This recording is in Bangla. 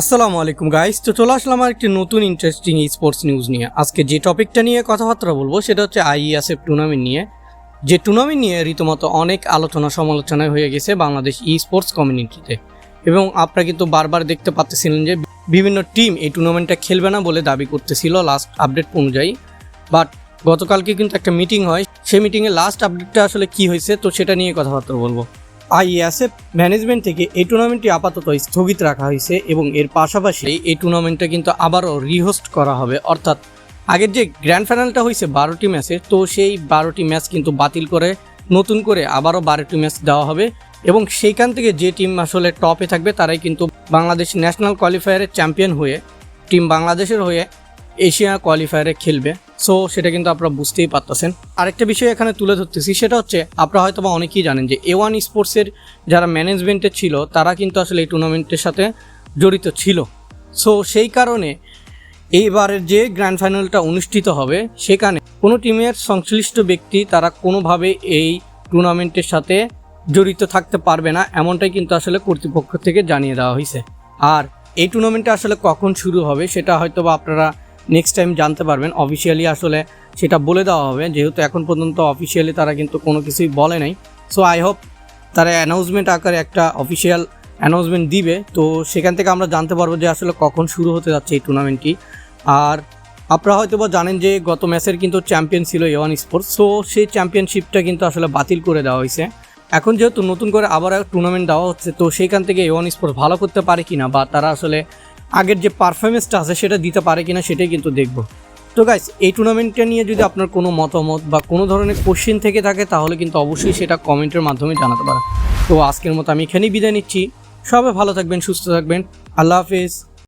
আসসালামু আলাইকুম গাইস তো চলে আসলাম আর একটি নতুন ইন্টারেস্টিং স্পোর্টস নিউজ নিয়ে। আজকে যে টপিকটা নিয়ে কথাবার্তা বলব, সেটা হচ্ছে আইএসএফ টুর্নামেন্ট নিয়ে। যে টুর্নামেন্ট নিয়ে রীতিমতো অনেক আলোচনা সমালোচনা হয়ে গেছে বাংলাদেশ ই স্পোর্টস কমিউনিটিতে এবং আপনারা কিন্তু বারবার দেখতে পাচ্ছেছিলেন যে বিভিন্ন টিম এই টুর্নামেন্টটা খেলবে না বলে দাবি করতেছিল লাস্ট আপডেট অনুযায়ী। বাট গতকালকে কিন্তু একটা মিটিং হয়। সেই মিটিংয়ে লাস্ট আপডেটটা আসলে কি হয়েছে, তো সেটা নিয়ে কথাবার্তা বলব। আইএসএফ ম্যানেজমেন্ট থেকে এই টুর্নামেন্টটি আপাতত স্থগিত রাখা হয়েছে এবং এর পাশাপাশি এই টুর্নামেন্টটা কিন্তু আবারও রিহোস্ট করা হবে। অর্থাৎ আগের যে গ্র্যান্ড ফাইনালটা হয়েছে বারোটি ম্যাচের তো সেই বারোটি ম্যাচ কিন্তু বাতিল করে নতুন করে আবারও বারোটি ম্যাচ দেওয়া হবে এবং সেইখান থেকে যে টিম আসলে টপে থাকবে, তারাই কিন্তু বাংলাদেশ ন্যাশনাল কোয়ালিফায়ারের চ্যাম্পিয়ন হয়ে টিম বাংলাদেশের হয়ে এশিয়া কোয়ালিফায়ারে খেলবে। সো সেটা কিন্তু আপনারা বুঝতেই পারতেছেন। আরেকটা বিষয় এখানে তুলে ধরতেছি, সেটা হচ্ছে আপনারা হয়তো বা অনেকেই জানেন যে এ ওয়ান স্পোর্টসের যারা ম্যানেজমেন্টে ছিল, তারা কিন্তু আসলে এই টুর্নামেন্টের সাথে জড়িত ছিল। সো সেই কারণে এইবারের যে গ্র্যান্ড ফাইনালটা অনুষ্ঠিত হবে, সেখানে কোনো টিমের সংশ্লিষ্ট ব্যক্তি তারা কোনোভাবে এই টুর্নামেন্টের সাথে জড়িত থাকতে পারবে না, এমনটাই কিন্তু আসলে কর্তৃপক্ষ থেকে জানিয়ে দেওয়া হয়েছে। আর এই টুর্নামেন্টটা আসলে কখন শুরু হবে, সেটা হয়তো বা আপনারা নেক্সট টাইম জানতে পারবেন। অফিসিয়ালি আসলে সেটা বলে দেওয়া হবে। যেহেতু এখন পর্যন্ত অফিসিয়ালি তারা কিন্তু কোনো কিছুই বলে নাই। সো আই হোপ তারা অ্যানাউন্সমেন্ট আকারে একটা অফিসিয়াল অ্যানাউন্সমেন্ট দিবে। তো সেখান থেকে আমরা জানতে পারব যে আসলে কখন শুরু হতে যাচ্ছে এই টুর্নামেন্টটি আর আপনারা হয়তো বা জানেন যে গত ম্যাচের কিন্তু চ্যাম্পিয়ন ছিল এওয়ান স্পোর্টস সো সেই চ্যাম্পিয়নশিপটা কিন্তু আসলে বাতিল করে দেওয়া হয়েছে। এখন যেহেতু নতুন করে আবার টুর্নামেন্ট দেওয়া হচ্ছে, তো সেইখান থেকে এওয়ান স্পোর্টস ভালো করতে পারে কি না বা তারা আসলে আগের যে পারফরমেন্সটা আছে সেটা দিতে পারে কিনা সেটাই কিন্তু দেখব। তো গাইস এই টুর্নামেন্টটা নিয়ে যদি আপনার কোনো মতামত বা কোনো ধরনের কোশ্চেন থেকে থাকে, তাহলে কিন্তু অবশ্যই সেটা কমেন্টের মাধ্যমে জানাতে পারেন। তো আজকের মতো আমি এখানেই বিদায় নিচ্ছি। সবাই ভালো থাকবেন, সুস্থ থাকবেন। আল্লাহ হাফিজ।